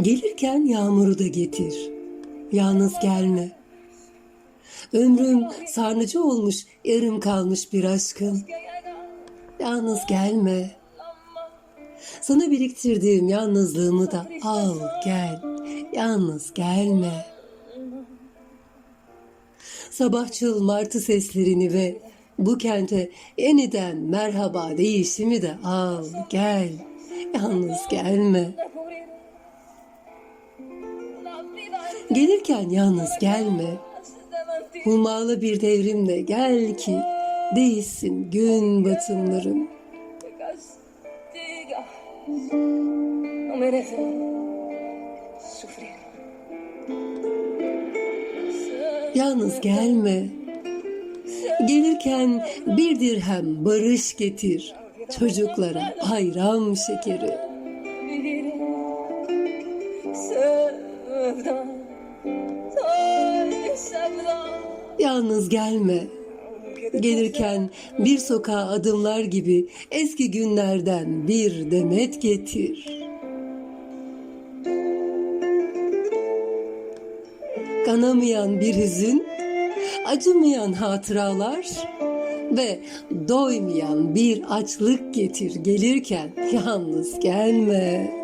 Gelirken yağmuru da getir. Yalnız gelme. Ömrüm sarnıcı olmuş, yarım kalmış bir aşkın. Yalnız gelme. Sana biriktirdiğim yalnızlığımı da al gel. Yalnız gelme. Sabahçıl martı seslerini ve bu kente yeniden merhaba değişimi de al gel. Yalnız gelme. Gelirken yalnız gelme. Hummalı bir devrimle gel ki değişsin gün sufrir. Yalnız gelme. Gelirken bir dirhem barış getir. Çocuklara bayram şekeri. Sevda, ay sevda. Yalnız gelme. Gelirken bir sokağa adımlar gibi eski günlerden bir demet getir. Kanamayan bir hüzün, acımayan hatıralar ve doymayan bir açlık getir gelirken yalnız gelme.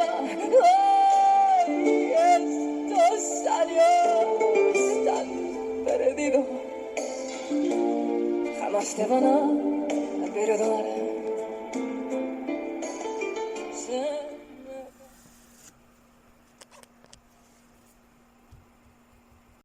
Ay, estos años tan perdidos jamás te van a.